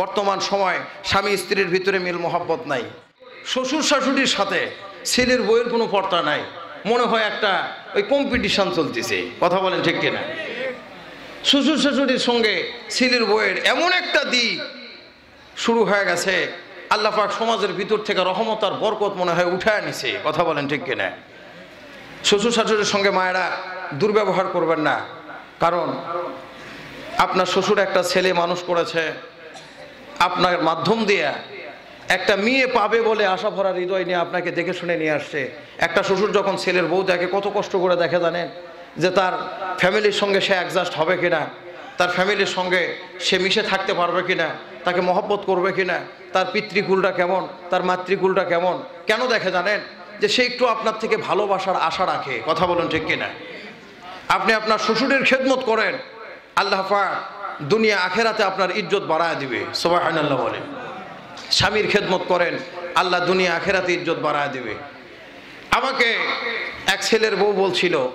বর্তমান সময় স্বামী স্ত্রীর ভিতরে মিল মোহাব্বত নাই। শ্বশুর শাশুড়ির সাথে ছেলের বইয়ের কোনো পর্তা নাই। মনে হয় একটা ওই কম্পিটিশন চলতেছে। কথা বলেন ঠিক কিনা? শ্বশুর শাশুড়ির সঙ্গে ছেলের বইয়ের এমন একটা দিক শুরু হয়ে গেছে, আল্লাহ পাক সমাজের ভিতর থেকে রহমত আর বরকত মনে হয় উঠায় নিছে কথা বলেন ঠিক কিনা? শ্বশুর শাশুড়ির সঙ্গে মায়েরা দুর্ব্যবহার করবেন না। কারণ আপনার শ্বশুর একটা ছেলে মানুষ করেছে আপনার মাধ্যম দিয়ে একটা মেয়ে পাবে বলে আশা ভরা হৃদয় নিয়ে আপনাকে দেখে শুনে নিয়ে আসছে। একটা শ্বশুর যখন ছেলের বউ দেখে কত কষ্ট করে দেখে জানেন? যে তার ফ্যামিলির সঙ্গে সে অ্যাডজাস্ট হবে কিনা? তার ফ্যামিলির সঙ্গে সে মিশে থাকতে পারবে কিনা? তাকে মহব্বত করবে কিনা? তার পিতৃকুলটা কেমন? তার মাতৃকুলটা কেমন? কেন দেখে জানেন? যে সে একটু আপনার থেকে ভালোবাসার আশা রাখে। কথা বলুন ঠিক কিনা? আপনি আপনার শ্বশুরের খেদমত করেন। আল্লাহ দুনিয়া আখেরাতে আপনার ইজ্জত বাড়ায় দিবে। সবাই আল্লাহ বলেন স্বামীর খেদমত করেন, আল্লাহ দুনিয়া আখেরাতে ইজ্জত বাড়ায় দেবে। আমাকে এক ছেলের বউ বলছিল,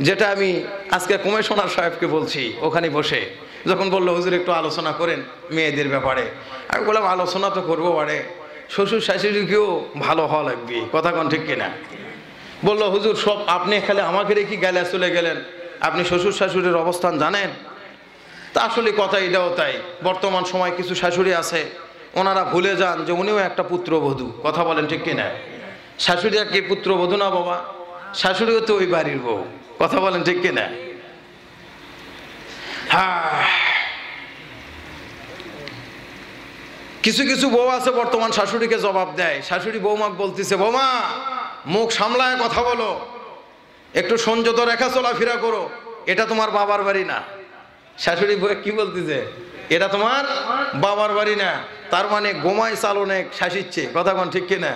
যেটা আমি আজকে কমিশনার সাহেবকে বলছি ওখানে বসে, যখন বলল, হুজুর, একটু আলোচনা করেন মেয়েদের ব্যাপারে। আমি বললাম, আলোচনা তো করব বারে। শ্বশুর শাশুড়িকেও ভালো হওয়া লাগবে, কথা কোন ঠিক কিনা? বলল, হুজুর, সব আপনি খালি আমাকে রেখে গেলে চলে গেলেন। আপনি শ্বশুর শাশুড়ির অবস্থান জানেন? তা আসলে কথা এটাও তাই। বর্তমান সময় কিছু শাশুড়ি আছে, ওনারা ভুলে যান যে উনিও একটা পুত্রবধূ। কথা বলেন ঠিক কিনা? শাশুড়ি আর কি পুত্রবধূ না বাবা? শাশুড়িও তো ওই বাড়ির বউ। কথা বলেন ঠিক কিনা? হ্যাঁ কিছু কিছু বউ আছে বর্তমান শাশুড়িকে জবাব দেয়। শাশুড়ি বৌমাক বলতেছে, বৌমা, মুখ সামলায় কথা বলো। একটু সংযত রেখা চলাফেরা করো। এটা তোমার বাবার বাড়ি না। শাশুড়ি বউ কি বলতেছে? এটা তোমার বাবার বাড়ি না, তার মানে গোমায় চাল অনেক শাসিচ্ছে, কথা কোন ঠিক কিনা?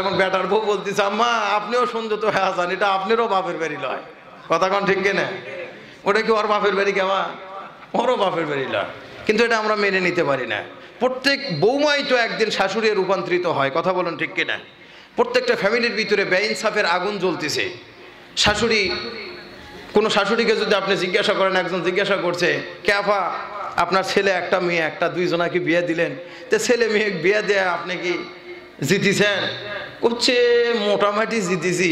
এখন বেটার বউ বলতেছে, আম্মা, আপনিও সংযত হয়ে আসান এটা আপনারও বাপের বাড়ি লয়। কথা কোন ঠিক কিনা? ওটা কি ওর বাপের বাড়ি কেমা ওরও বাপের বাড়ি লয়। কিন্তু এটা আমরা মেনে নিতে পারি না। প্রত্যেক বৌমাই তো একদিন শাশুড়ি রূপান্তরিত হয়, কথা বলুন ঠিক কিনা? প্রত্যেকটা ফ্যামিলির ভিতরে বেইনসাফের আগুন জ্বলতেছে। শাশুড়ি কোনো শাশুড়িকে যদি আপনি জিজ্ঞাসা করেন, একজন জিজ্ঞাসা করছে ক্যাফা আপনার ছেলে একটা মেয়ে, একটা দুইজনাকে বিয়ে দিলেন। তো ছেলে মেয়ে বিয়ে দেয়া আপনি কি জিতিছেন? করছে মোটামুটি জিতেছি,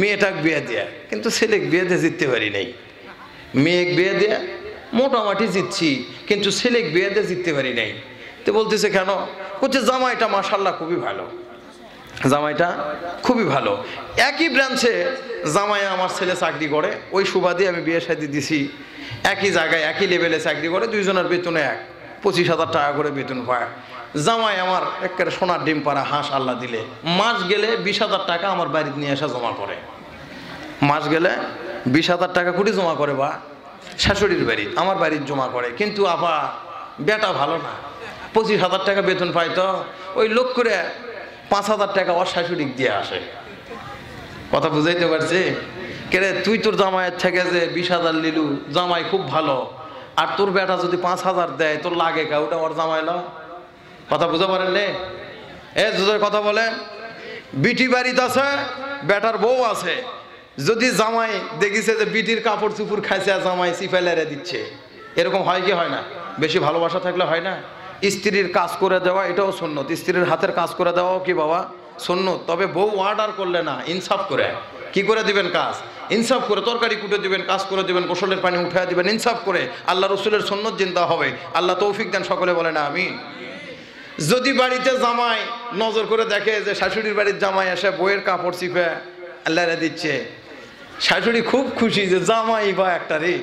মেয়েটাকে বিয়ে দেয়া। কিন্তু ছেলেকে বিয়ে দিয়ে জিততে পারি নাই। মেয়েক বিয়ে দেয়া, মোটামুটি জিতছি, কিন্তু ছেলেক বিয়ে দিয়ে জিততে পারি নাই। তো বলতেছে, কেন? করছে জামাইটা মাসাল্লাহ খুবই ভালো। জামাইটা খুবই ভালো। একই ব্রাঞ্চে জামাই আমার ছেলে চাকরি করে, ওই সুবাদে আমি বিয়ে শাদি দিছি। একই জায়গায়, একই লেভেলে চাকরি করে, দুইজনের বেতনে এক, পঁচিশ হাজার টাকা করে বেতন পায় জামাই আমার একেবারে সোনার ডিম পাড়া হাঁস আল্লাহ দিলে। মাস গেলে বিশ হাজার টাকা আমার বাড়িতে নিয়ে আসা জমা করে। মাস গেলে বিশ হাজার টাকা কুড়ি জমা করে বা শাশুড়ির বাড়ি, আমার বাড়ির জমা করে। কিন্তু আবার বেটা ভালো না। পঁচিশ হাজার টাকা বেতন পাই তো ওই লোক করে পাঁচ হাজার টাকা ওর শাশুড়িক দিয়ে আসে। কথা বুঝাইতে পারছি? কেরে, তুই তোর জামাইয়ের থেকে যে বিশ হাজার নিলু জামাই খুব ভালো। আর তোর বেটা যদি পাঁচ হাজার দেয়, তোর লাগে কা? ওটা ওর জামাই ল কথা বুঝতে পারেন নে? এ দুধের কথা বলে, বিটি বাড়িতে আছে, বেটার বউ আছে। যদি জামাই দেখিছে যে বিটির কাপড় চুপুর খাইছে আর জামাই সিফাইলারে দিচ্ছে, এরকম হয় কি হয় না? বেশি ভালোবাসা থাকলে হয় না? স্ত্রীর কাজ করে দেওয়া, এটাও সুন্নত। স্ত্রীর হাতের কাজ করে দেওয়াও কি বাবা? সুন্নত। তবে বউ অর্ডার করলে না, ইনসাফ করে। কি করে দিবেন কাজ? ইনসাফ করে, তরকারি কুটে দিবেন, কাজ করে দিবেন, গোসলের পানি উঠে দিবেন, ইনসাফ করে। আল্লাহ রসুলের সন্ন্যত চিন্তা হবে। আল্লাহ তৌফিক দেন সকলে বলে না আমি যদি বাড়িতে জামাই নজর করে দেখে যে শাশুড়ির বাড়ির জামাই এসে বইয়ের কাপড় চিপে আল্লাহরে দিচ্ছে। শাশুড়ি খুব খুশি যে জামাই বা একটা রে।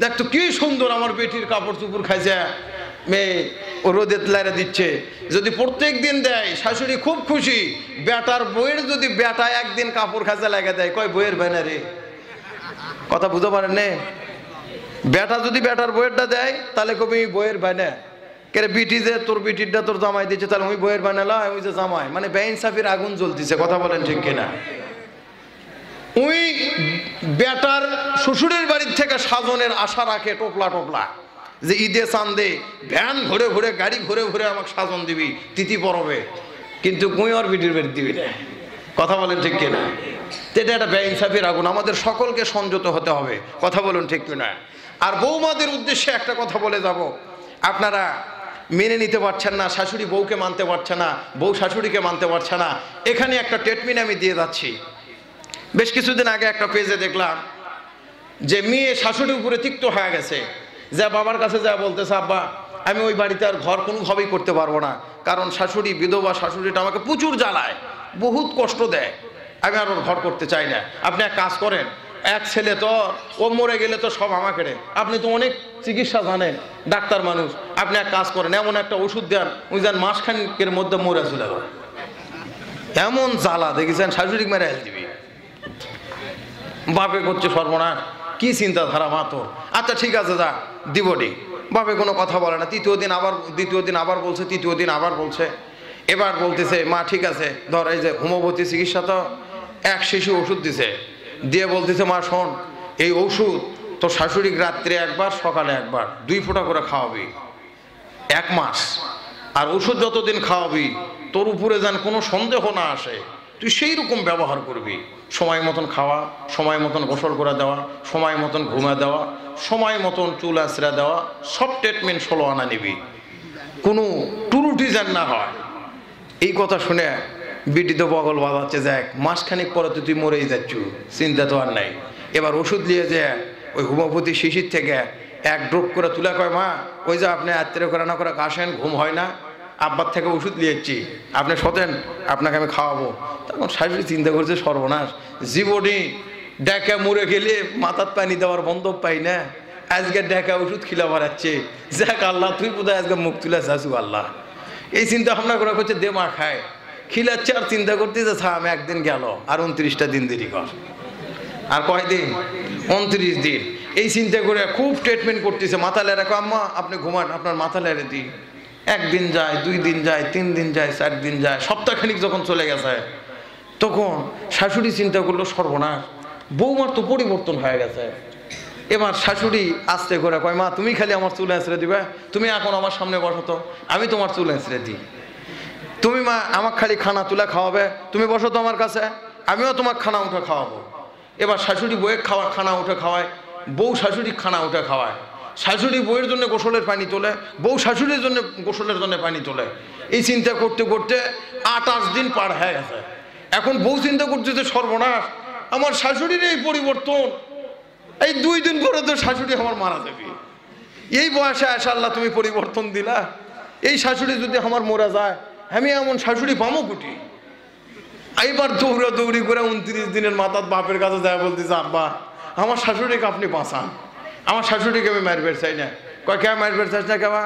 দেখ তো কি সুন্দর আমার বেটির কাপড় চুপুর খাইছে। মেয়ে রোদে লাইরে দিচ্ছে। যদি প্রত্যেক দিন দেয়, শাশুড়ি খুব খুশি। বেটার বইয়ের যদি বেটা একদিন কাপড় খাঁচা লাগা দেয়, কয় বইয়ের বেনা রে? কথা বুঝতে পারেন নে? বেটা যদি বেটার বইয়েরটা দেয়, তাহলে কবি বইয়ের বানা কেরে বিটি যে তোর বিটিরটা তোর জামাই দিচ্ছে, তাহলে ওই বইয়ের বানালা ওই যে জামাই। মানে বেইন সাফির আগুন জ্বলতিছে, কথা বলেন ঠিক কিনা? ওই বেটার শ্বশুরের বাড়ির থেকে সাজনের আশা রাখে, টোপলা টোপলা। যে ঈদে চান্দে ভ্যান ঘুরে ঘুরে, গাড়ি ঘুরে ঘুরে আমাকে সাজন দিবি, তিথি পরবে। কিন্তু কুঁয়র বিটির বাড়ি দিবি না। কথা বলেন ঠিক কিনা? এটা একটা বেইনসাফির আগুন আমাদের সকলকে সংযত হতে হবে। কথা বলুন ঠিক কিনা? আর বৌমাদের উদ্দেশ্যে একটা কথা বলে যাব। আপনারা মেনে নিতে পারছেন না, শাশুড়ি বউকে মানতে পারছে না, বউ শাশুড়িকে মানতে পারছে না। এখানে একটা ট্রিটমেন্ট আমি দিয়ে যাচ্ছি। বেশ কিছুদিন আগে একটা পেজে দেখলাম যে মেয়ে শাশুড়ির উপরে তিক্ত হয়ে গেছে। যা বাবার কাছে যা বলতেছে, আব্বা, আমি ওই বাড়িতে আর ঘর কোনোভাবেই করতে পারব না। কারণ শাশুড়ি, বিধবা শাশুড়িটা আমাকে প্রচুর জ্বালায়, বহুত কষ্ট দেয়। আমি আর ওর ঘর করতে চাই না। আপনি এক কাজ করেন, এক ছেলে তো, ও মরে গেলে তো সব আমাকে রে আপনি তো অনেক চিকিৎসা জানেন, ডাক্তার মানুষ। আপনি এক কাজ করেন, এমন একটা ওষুধ দেন, ওই যান মাসখানিকের মধ্যে মরে চলে এমন জ্বালা, দেখেছেন? শাশুড়ি মেরে হেল দিবি বাপে করছে সর্বনাশ। কি চিন্তাধারা মা তোর? আচ্ছা ঠিক আছে, যা দিবনি বাপে কোনো কথা বলে না। তৃতীয় দিন আবার, দ্বিতীয় দিন আবার বলছে, তৃতীয় দিন আবার বলছে। এবার বলতেছে, মা, ঠিক আছে, ধর, এই যে হোমিওপ্যাথি চিকিৎসা তো, এক শিশু ওষুধ দিছে। দিয়ে বলতেছে, মা, শোন, এই ওষুধ তোর শাশুড়ি রাত্রে একবার, সকালে একবার, দুই ফোঁটা করে খাওয়াবি। এক মাস। আর ওষুধ যতদিন খাওয়াবি, তোর উপরে যেন কোনো সন্দেহ না আসে। তুই সেই রকম ব্যবহার করবি। সময় মতন খাওয়া, সময় মতন গোসল করে দেওয়া, সময় মতন ঘুমা দেওয়া, সময় মতন চুল আশ্রা দেওয়া, সব ট্রিটমেন্ট ষোলো আনা নিবি। কোনো টুরুটি যেন না হয়। এই কথা শুনে বিটি বগল বাজাচ্ছে যাক মাসখানিক পরে তো তুই মরেই যাচ্ছ, চিন্তা তো আর নাই। এবার ওষুধ নিয়ে যে ওই হোমিওপ্যাথি শিশির থেকে এক ড্রপ করে তুলে কয়, মা, ওই যে আপনি আত্মীয় করে না করে কাশেন, ঘুম হয় না। আব্বার থেকে ওষুধ নিয়েছি। আপনি সতেন আপনাকে আমি খাওয়াবো। তখন শাশুড়ি চিন্তা করছে, সর্বনাশ। জীবনী ডেকে মরে গেলে মাথার পানি দেওয়ার বন্ধ পাই না। আজকে ডেকা ওষুধ খিলা বাড়াচ্ছে যাক আল্লাহ, তুই বোধহয় আজকে মুখ তুলে চাচু আল্লাহ। এই চিন্তা ভাবনা করা করছে, দে মা খায়। খিলাচ্ছে আর চিন্তা করতেছে আমি একদিন গেল, আর উনত্রিশটা দিন দেরি কর। আর কয়দিন? উনত্রিশ দিন। এই চিন্তা করে খুব ট্রিটমেন্ট করতেছে। মাথা লেরা আম্মা, আপনি ঘুমান, আপনার মাথা লেরে দিই। একদিন যায়, দুই দিন যায়, তিন দিন যায়, চার দিন যায়, সপ্তাহখানিক যখন চলে গেছে, তখন শাশুড়ি চিন্তা করল সর্বনাশ, বৌমার তো পরিবর্তন হয়ে গেছে। এবার শাশুড়ি আস্তে করে কয়, মা, তুমি খালি আমার চুল এঁচড়ে দিবে, তুমি এখন আমার সামনে বসো তো, আমি তোমার চুল এঁচড়ে দিই। তুমি মা আমার খালি খানা তুলে খাওয়াবে, তুমি বসো তো আমার কাছে, আমিও তোমার খানা উঠে খাওয়াবো। এবার শাশুড়ি বউয়ের খাওয়া, খানা উঠে খাওয়ায়, বউ শাশুড়ি খানা উঠে খাওয়ায়। শাশুড়ি বউয়ের জন্য গোসলের পানি তোলে, বউ শাশুড়ির জন্য গোসলের জন্য পানি তোলে। এই চিন্তা করতে করতে আটাশ দিন পার হয়ে গেছে। এখন বউ চিন্তা করছে যে সর্বনাশ, আমার শাশুড়ির এই পরিবর্তন, এই দুই দিন পরে তো শাশুড়ি আমার মারা যাবে। এই বয়সে আসা আল্লাহ তুমি পরিবর্তন দিলা। এই শাশুড়ি যদি আমার মরা যায়, আমি এমন শাশুড়ি পামো কুটি। এইবার দৌড়া দৌড়ি করে উনত্রিশ দিনের মাথার বাপের কাছে যায় বলতেছে, আব্বা, আমার শাশুড়িকে আপনি বাঁচান। আমার শাশুড়িকে আমি মারবের চাই না। কয়, কে মারবের চাইছ না কেবা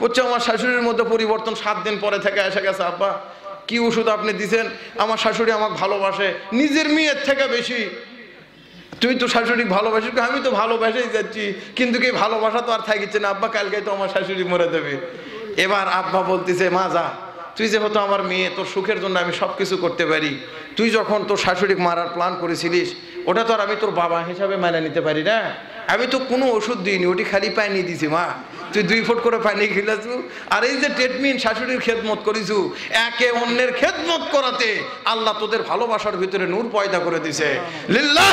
করছে আমার শাশুড়ির মধ্যে পরিবর্তন সাত দিন পরে থেকে এসে গেছে, আব্বা। কি ওষুধ আপনি দিছেন? আমার শাশুড়ি আমাকে ভালোবাসে, নিজের মেয়ের থেকে বেশি। তুই তো শাশুড়ি ভালোবাসিস আমি তো ভালোবাসেই যাচ্ছি। কিন্তু কি ভালোবাসা তো আর থাকিচ্ছে না? আব্বা কালকে তো আমার শাশুড়ি মরে দেবে এবার আব্বা বলতেছে, মা, যা। তুই যেহেতু আমার মেয়ে, তোর সুখের জন্য আমি সব কিছু করতে পারি। তুই যখন তোর শাশুড়ি মারার প্ল্যান করেছিলিস, ওটা তো আর আমি তোর বাবা হিসাবে মেনে নিতে পারি না। আমি তো কোনো ওষুধ দিইনি, ওটি খালি পানি দিছি, মা। তুই দুই ফুট করে পানি খেলেছু, আর এই যে ট্রিটমেন্ট শাশুড়ির খেদমত করিছু, একে অন্যের খেদমত করাতে আল্লাহ তোদের ভালোবাসার ভিতরে নূর পয়দা করে দিছে। লিল্লাহ।